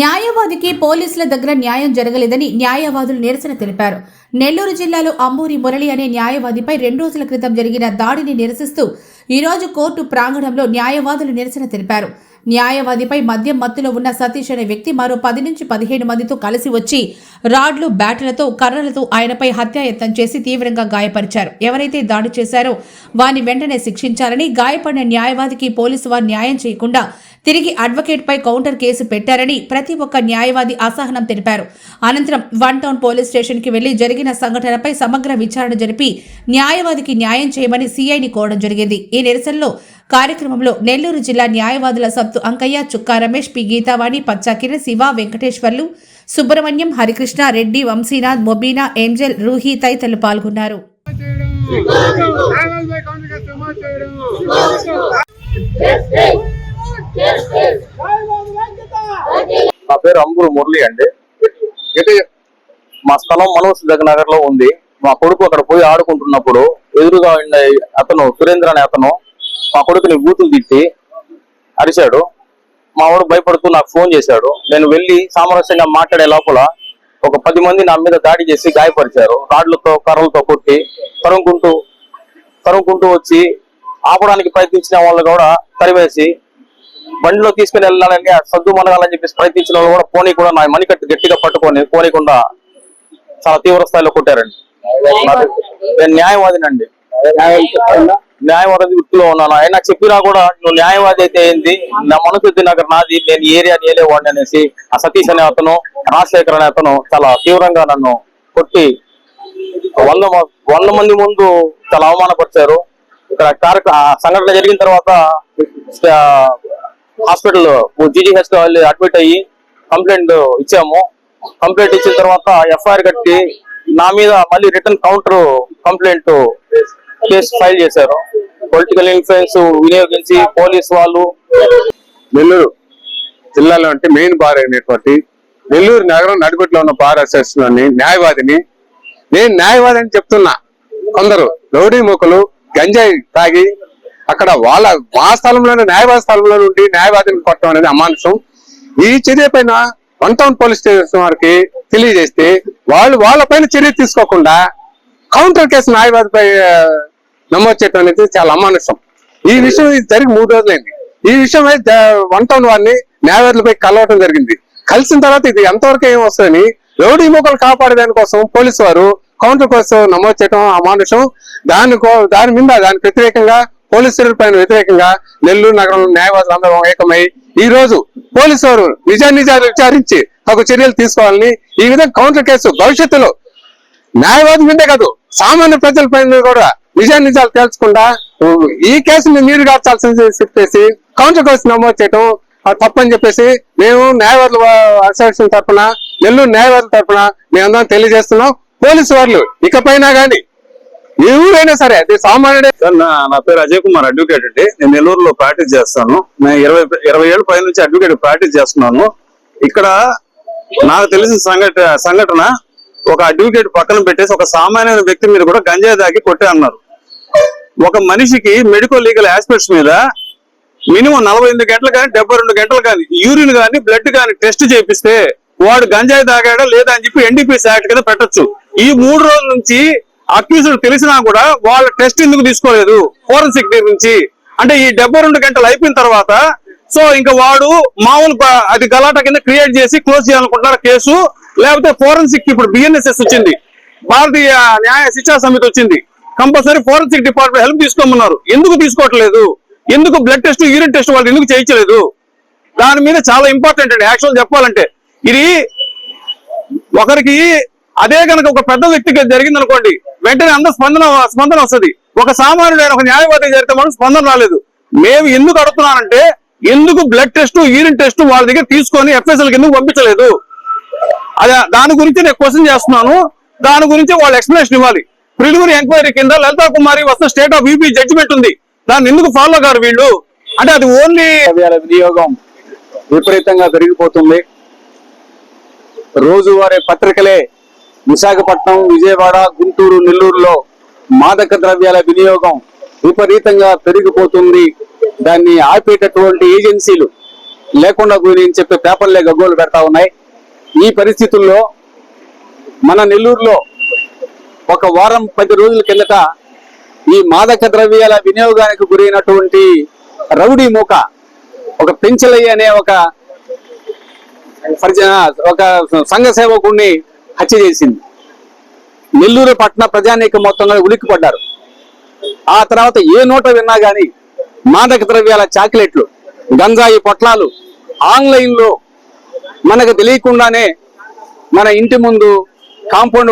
న్యాయవాదికి పోలీసుల దగ్గర న్యాయం జరగలేదని న్యాయవాదులు నిరసన తెలిపారు. నెల్లూరు జిల్లాలో అంబూరి మురళి అనే న్యాయవాదిపై రెండు రోజుల క్రితం జరిగిన దాడిని నిరసిస్తూ ఈరోజు కోర్టు ప్రాంగణంలో న్యాయవాదులు నిరసన తెలిపారు. న్యాయవాదిపై మద్యం మత్తులో ఉన్న సతీష్ అనే వ్యక్తి మరో పది నుంచి పదిహేను మందితో కలిసి వచ్చి రాడ్లు బ్యాట్లతో కర్రలతో ఆయనపై హత్యాయత్నం చేసి తీవ్రంగా గాయపరిచారు. ఎవరైతే దాడి చేశారో వారిని వెంటనే శిక్షించాలని గాయపడిన న్యాయవాదికి పోలీసు వారు న్యాయం చేయకుండా తిరిగి అడ్వకేట్ పై కౌంటర్ కేసు పెట్టారని ప్రతి ఒక్క న్యాయవాది అసహనం తెలిపారు. అనంతరం వన్ టౌన్ పోలీస్ స్టేషన్కి వెళ్ళి జరిగిన సంఘటనపై సమగ్ర విచారణ జరిపి న్యాయవాదికి న్యాయం చేయమని సీఐని కోరడం జరిగింది. ఈ నిరసనలో కార్యక్రమంలో నెల్లూరు జిల్లా న్యాయవాదుల సత్తు అంకయ్య చుక్కా రమేష్ పి. గీతావాణి పచ్చాకిర శివ వెంకటేశ్వర్లు సుబ్రహ్మణ్యం హరికృష్ణ రెడ్డి వంశీనాథ్ మొబీనా ఏంజల్ రూహి తదితరులు పాల్గొన్నారు. నా పేరు అంబూరు మురళి అండి. అయితే మా స్థలం మనోజ్ నగర్లో ఉంది. మా కొడుకు అక్కడ పోయి ఆడుకుంటున్నప్పుడు ఎదురుగా ఉన్న అతను సురేంద్ర అనే అతను మా కొడుకుని బూతులు తిట్టి అరిశాడు మా వాడు భయపడుతూ నాకు ఫోన్ చేశాడు. నేను వెళ్ళి సామరస్యంగా మాట్లాడే లోపల ఒక పది మంది నా మీద దాడి చేసి గాయపరిచారు. రాడ్లతో కర్రలతో కొట్టి తరుముకుంటూ తరుముకుంటూ వచ్చి ఆపడానికి ప్రయత్నించిన వాళ్ళు కూడా తరివేసి బండిలో తీసుకుని వెళ్ళాలని సద్దు మనగాలని చెప్పేసి ప్రయత్నించిన వాళ్ళు కూడా పోనీ కూడా నా మణికట్టు గట్టిగా పట్టుకొని పోనీకుండా చాలా తీవ్ర స్థాయిలో కొట్టారండి. నేను న్యాయవాదినండి. న్యాయవాది వృత్తిలో ఉన్నాను. ఆయన నాకు చెప్పినా కూడా నువ్వు న్యాయవాది అయితే ఏంది? నా మనసు నగర్ నాది నేను ఏరియా నేలేవాడిని అనేసి ఆ సతీష్ అనే అతను రాజశేఖర్ అనే అతను చాలా తీవ్రంగా నన్ను కొట్టి వంద వంద మంది ముందు చాలా అవమానపరిచారు. ఇక్కడ కార్యక్రమ సంఘటన జరిగిన తర్వాత హాస్పిటల్ జీజీహెచ్ వెళ్ళి అడ్మిట్ అయ్యి కంప్లైంట్ ఇచ్చాము. కంప్లైంట్ ఇచ్చిన తర్వాత ఎఫ్ఐఆర్ కట్టి నా మీద మళ్ళీ return counter complaint case file చేశారు. పొలిటికల్ ఇన్ఫ్లుయెన్స్ వినియోగించి పోలీస్ వాళ్ళు నెల్లూరు జిల్లాలో అంటే మెయిన్ బార్ అయినటువంటి నెల్లూరు నగరం నడిబొట్లో ఉన్న బార్ అసోసియేషన్ న్యాయవాదిని నేను న్యాయవాది అని చెప్తున్నా. కొందరు రౌడీ మొక్కలు గంజాయి తాగి అక్కడ వాళ్ళ మా స్థలంలోనే న్యాయవాది స్థలంలో ఉండి న్యాయవాదిని కొట్టడం అనేది అమానుషం. ఈ చర్య పైన వన్ టౌన్ పోలీస్ స్టేషన్ వారికి తెలియజేస్తే వాళ్ళు వాళ్ళ పైన చర్య తీసుకోకుండా కౌంటర్ కేసు న్యాయవాదిపై నమోదు చేయడం అనేది చాలా అమానుషం. ఈ విషయం ఇది జరిగి మూడు రోజులైంది. ఈ విషయం వన్ టౌన్ వారిని న్యాయవాదులపై కలవటం జరిగింది. కలిసిన తర్వాత ఇది ఎంతవరకు ఏం వస్తుందని రౌడీ మూకలు కాపాడే కోసం పోలీసు వారు కౌంటర్ కోసం నమోదు చేయడం అమానుషం. దాని దాని మీద దానికి వ్యతిరేకంగా పోలీసుల పైన వ్యతిరేకంగా నెల్లూరు నగరంలో న్యాయవాదులు అందరం ఏకమై ఈ రోజు పోలీసు వారు నిజానిజాలు విచారించి తగు చర్యలు తీసుకోవాలని ఈ విధంగా కౌంటర్ కేసు భవిష్యత్తులో న్యాయవాది మీదే కాదు సామాన్య ప్రజల పైన కూడా నిజా నిజాలు తేల్చకుండా ఈ కేసుని మీరు కాల్చాల్సింది చెప్పేసి కౌంటర్ కేసు నమోదు చేయడం తప్పని చెప్పేసి మేము న్యాయవాదుల అసోసియేషన్ తరఫున నెల్లూరు న్యాయవాదుల తరఫున మేమందరం తెలియజేస్తున్నాం. పోలీసు వాళ్ళు ఇకపైనా కానీ ఎవరైనా సరే అది సామాన్యుడే. సార్ నా నా పేరు అజయ్ కుమార్ అడ్వకేట్ అండి. నేను నెల్లూరులో ప్రాక్టీస్ చేస్తాను. నేను ఇరవై ఇరవై ఏళ్ళ పై నుంచి అడ్వకేట్ ప్రాక్టీస్ చేస్తున్నాను. ఇక్కడ నాకు తెలిసిన సంఘట సంఘటన ఒక అడ్వకేట్ పక్కన పెట్టేసి ఒక సామాన్యమైన వ్యక్తి మీద కూడా గంజాయి దాగి కొట్టే అన్నారు. ఒక మనిషికి మెడికల్ లీగల్ ఆస్పెక్ట్స్ మీద మినిమం నలభై ఎనిమిది గంటలు కానీ డెబ్బై రెండు గంటలు కానీ యూరిన్ కానీ బ్లడ్ కానీ టెస్ట్ చేపిస్తే వాడు గంజాయి తాగాడా లేదా అని చెప్పి ఎన్డీపీఎస్ యాక్ట్ కింద పెట్టొచ్చు. ఈ మూడు రోజుల నుంచి అక్యూజ్డ్ తెలిసినా కూడా వాళ్ళ టెస్ట్ ఎందుకు తీసుకోలేదు? ఫోరెన్సిక్ నుంచి. అంటే ఈ డెబ్బై రెండు గంటలు అయిపోయిన తర్వాత సో ఇంకా వాడు మామూలు అది గలాట కింద క్రియేట్ చేసి క్లోజ్ చేయాలనుకుంటున్నారు కేసు లేకపోతే ఫోరెన్సిక్ ఇప్పుడు బిఎన్ఎస్ఎస్ వచ్చింది. భారతీయ న్యాయ శిక్షా సమితి వచ్చింది. కంపల్సరీ ఫోరెన్సిక్ డిపార్ట్మెంట్ హెల్ప్ తీసుకోమన్నారు. ఎందుకు తీసుకోవట్లేదు? ఎందుకు బ్లడ్ టెస్ట్ యూరిన్ టెస్ట్ వాళ్ళు ఎందుకు చేయించలేదు? దాని మీద చాలా ఇంపార్టెంట్ అండి. యాక్చువల్ చెప్పాలంటే ఇది ఒకరికి అదే కనుక ఒక పెద్ద వ్యక్తికి జరిగింది అనుకోండి వెంటనే అందరూ స్పందన స్పందన వస్తుంది. ఒక సామాన్యుడైన ఒక న్యాయవాది జరిగితే మనం స్పందన రాలేదు. మేము ఎందుకు అడుగుతున్నానంటే ఎందుకు బ్లడ్ టెస్ట్ యూరిన్ టెస్ట్ వాళ్ళ దగ్గర తీసుకొని ఎఫ్ఎస్ఎల్ ఎందుకు పంపించలేదు? అదే దాని గురించి నేను క్వశ్చన్ చేస్తున్నాను. దాని గురించి వాళ్ళు ఎక్స్ప్లెనేషన్ ఇవ్వాలి. ప్రిలిమినరీ ఎంక్వైరీ కింద లలితా కుమారి వస్తే స్టేట్ ఆఫ్ యూపీ జడ్జిమెంట్ ఉంది. దాన్ని ఎందుకు ఫాలో గారు వీళ్ళు? అంటే అది ఓన్లీ వినియోగం విపరీతంగా పెరిగిపోతుంది. రోజువారీ పత్రికలే విశాఖపట్నం విజయవాడ గుంటూరు నెల్లూరులో మాదక ద్రవ్యాల వినియోగం విపరీతంగా పెరిగిపోతుంది. దాన్ని ఆపేటటువంటి ఏజెన్సీలు లేకుండా పోయి అని చెప్పి పేపర్లే గగ్గోలు పెడతా ఉన్నాయి. ఈ పరిస్థితుల్లో మన నెల్లూరులో ఒక వారం పది రోజుల కిందట ఈ మాదక ద్రవ్యాల వినియోగానికి గురైనటువంటి రౌడీ మూక ఒక పెంచలయ్య అనే ఒక ఒక సంఘ సేవకుడిని హత్య చేసింది. నెల్లూరు పట్టణ ప్రజానీకం మొత్తంగా ఉలిక్కిపడ్డారు. ఆ తర్వాత ఏ నోట విన్నా గాని మాదక ద్రవ్యాల చాక్లెట్లు గంజాయి పొట్లాలు ఆన్లైన్లో మనకు తెలియకుండానే మన ఇంటి ముందు కాంపౌండ్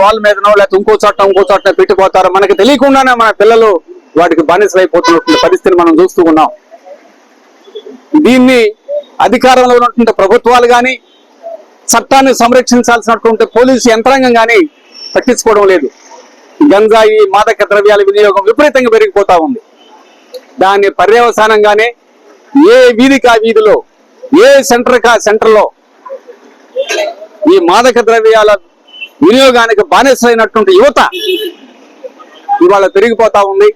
వాల్ మీదనో లేకపోతే ఇంకో చోట ఇంకో చోట పెట్టిపోతారో మనకి తెలియకుండానే మన పిల్లలు వాటికి బానిసలైపోతున్న పరిస్థితిని మనం చూస్తూ ఉన్నాం. దీన్ని అధికారంలో ఉన్నటువంటి ప్రభుత్వాలు కానీ చట్టాన్ని సంరక్షించాల్సినటువంటి పోలీసు యంత్రాంగం కానీ పట్టించుకోవడం లేదు. గంజాయి మాదక ద్రవ్యాల వినియోగం విపరీతంగా పెరిగిపోతా ఉంది. దాని పర్యవసానంగానే ఏ వీధికి ఆ వీధిలో ఏ సెంటర్ కా సెంటర్లో ఈ మాదక ద్రవ్యాల వినియోగానికి బానిసైనటువంటి యువత ఇవాళ పెరిగిపోతా ఉంది.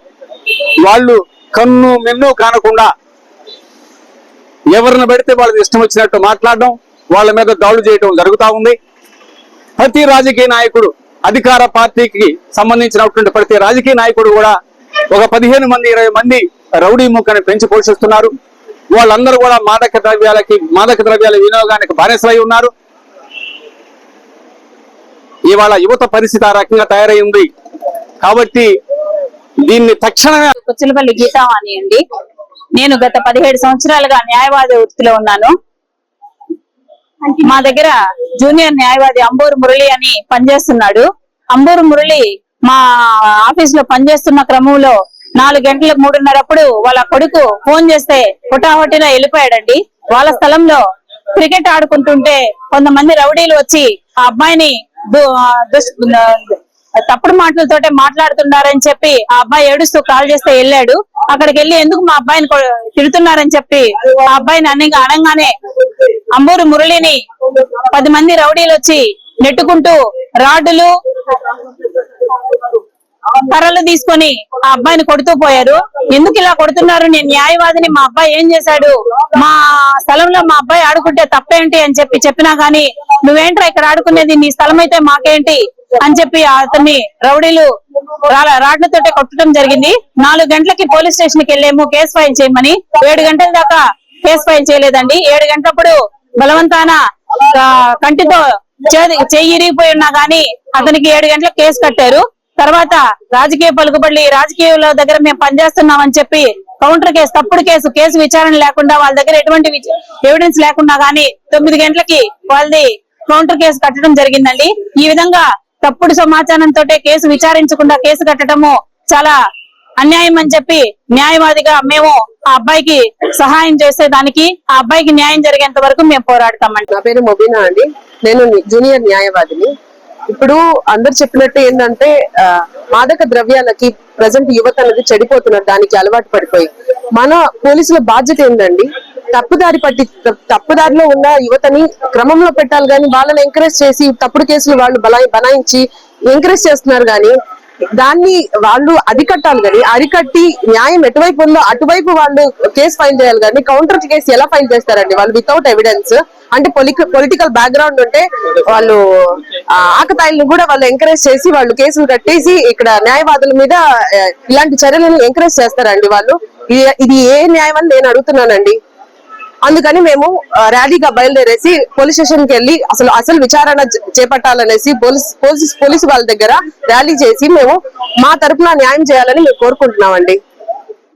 వాళ్ళు కన్ను మెన్ను కానకుండా ఎవరిని పెడితే వాళ్ళకి ఇష్టం వచ్చినట్టు మాట్లాడడం వాళ్ళ మీద దాడులు చేయడం జరుగుతా ఉంది. ప్రతి రాజకీయ నాయకుడు అధికార పార్టీకి సంబంధించినటువంటి ప్రతి రాజకీయ నాయకుడు కూడా ఒక పదిహేను మంది ఇరవై మంది రౌడీ ముక్కని పెంచి పోషిస్తున్నారు. వాళ్ళందరూ కూడా మాదక ద్రవ్యాలకి మాదక ద్రవ్యాల వినియోగానికి బానిసలై ఉన్నారు. ఇవాళ యువత పరిస్థితి ఆ రకంగా తయారై ఉంది కాబట్టి దీన్ని తక్షణమే కుచ్చలపల్లి గీతావాణి అండి. నేను గత పదిహేడు సంవత్సరాలుగా న్యాయవాది వృత్తిలో ఉన్నాను. మా దగ్గర జూనియర్ న్యాయవాది అంబూరు మురళి అని పనిచేస్తున్నాడు. అంబూరు మురళి మా ఆఫీస్లో పనిచేస్తున్న క్రమంలో నాలుగు గంటల మూడున్నరప్పుడు వాళ్ళ కొడుకు ఫోన్ చేస్తే హుటాహుటిన వెళ్ళిపోయాడండి. వాళ్ళ స్థలంలో క్రికెట్ ఆడుకుంటుంటే కొంతమంది రౌడీలు వచ్చి ఆ అబ్బాయిని తప్పుడు మాటలతోటే మాట్లాడుతున్నారని చెప్పి ఆ అబ్బాయి ఏడుస్తూ కాల్ చేస్తే వెళ్ళాడు. అక్కడికి వెళ్ళి ఎందుకు మా అబ్బాయిని తిడుతున్నారని చెప్పి ఆ అబ్బాయిని అన్ని అనగానే అంబూరు మురళిని పది మంది రౌడీలు వచ్చి నెట్టుకుంటూ రాడ్డులు కర్రలు తీసుకొని ఆ అబ్బాయిని కొడుతూ పోయారు. ఎందుకు ఇలా కొడుతున్నారు? నేను న్యాయవాదిని. మా అబ్బాయి ఏం చేశాడు? మా స్థలంలో మా అబ్బాయి ఆడుకుంటే తప్పేంటి అని చెప్పి చెప్పినా గానీ నువ్వేంట్రా ఇక్కడ ఆడుకునేది? నీ స్థలం అయితే మాకేంటి? అని చెప్పి అతన్ని రౌడీలు రా- రాడ్లతోటే కొట్టడం జరిగింది. నాలుగు గంటలకి పోలీస్ స్టేషన్కి వెళ్ళేము. కేసు ఫైల్ చేయమని. ఏడు గంటల దాకా కేసు ఫైల్ చేయలేదండి. ఏడు గంటలప్పుడు బలవంతాన కంటితో చేది- చెయ్యి ఇరిగిపోయి ఉన్నా గానీ అతనికి ఏడు గంటలకు కేసు కట్టారు. తర్వాత రాజకీయ పలుకుబడి రాజకీయాల దగ్గర మేము పనిచేస్తున్నామని చెప్పి కౌంటర్ కేసు తప్పుడు కేసు కేసు విచారణ లేకుండా వాళ్ళ దగ్గర ఎటువంటి ఎవిడెన్స్ లేకుండా గానీ తొమ్మిది గంటలకి వాళ్ళది కౌంటర్ కేసు కట్టడం జరిగిందండి. ఈ విధంగా తప్పుడు సమాచారంతో కేసు విచారించకుండా కేసు కట్టడము చాలా అన్యాయం అని చెప్పి న్యాయవాదిగా మేము ఆ అబ్బాయికి సహాయం చేసేదానికి ఆ అబ్బాయికి న్యాయం జరిగేంత వరకు మేము పోరాడతామండి. నా పేరు మొబీనా అండి. నేను జూనియర్ న్యాయవాదిని. ఇప్పుడు అందరు చెప్పినట్టు ఏంటంటే మాదక ద్రవ్యాలకి ప్రజెంట్ యువత అనేది చెడిపోతున్నారు దానికి అలవాటు పడిపోయి మన పోలీసుల బాధ్యత ఏంటండి తప్పుదారి పట్టి తప్- తప్పుదారిలో ఉన్న యువతని క్రమంలో పెట్టాలి కానీ వాళ్ళని ఎంకరేజ్ చేసి తప్పుడు కేసులు వాళ్ళు బలా- బనాయించి ఎంకరేజ్ చేస్తున్నారు కానీ దాన్ని వాళ్ళు అరికట్టాలి కానీ అరికట్టి న్యాయం ఎటువైపు ఉందో అటువైపు వాళ్ళు కేసు ఫైల్ చేయాలి కానీ కౌంటర్ కేసు ఎలా ఫైల్ చేస్తారండి వాళ్ళు వితౌట్ ఎవిడెన్స్ అంటే పొలిటికల్ బ్యాక్గ్రౌండ్ ఉంటే వాళ్ళు ఆ, ఆకతాయిలను కూడా వాళ్ళు ఎంకరేజ్ చేసి వాళ్ళు కేసులు కట్టేసి ఇక్కడ న్యాయవాదుల మీద ఇలాంటి చర్యలను ఎంకరేజ్ చేస్తారండి వాళ్ళు. ఇది ఏ న్యాయం అని నేను అడుగుతున్నానండి. అందుకని మేము ర్యాలీగా బయలుదేరేసి పోలీస్ స్టేషన్కి వెళ్ళి అసలు అసలు విచారణ చేపట్టాలనేసి పోలీస్ పోలీస్ పోలీసు వాళ్ళ దగ్గర ర్యాలీ చేసి మేము మా తరపున న్యాయం చేయాలని మేము కోరుకుంటున్నామండి.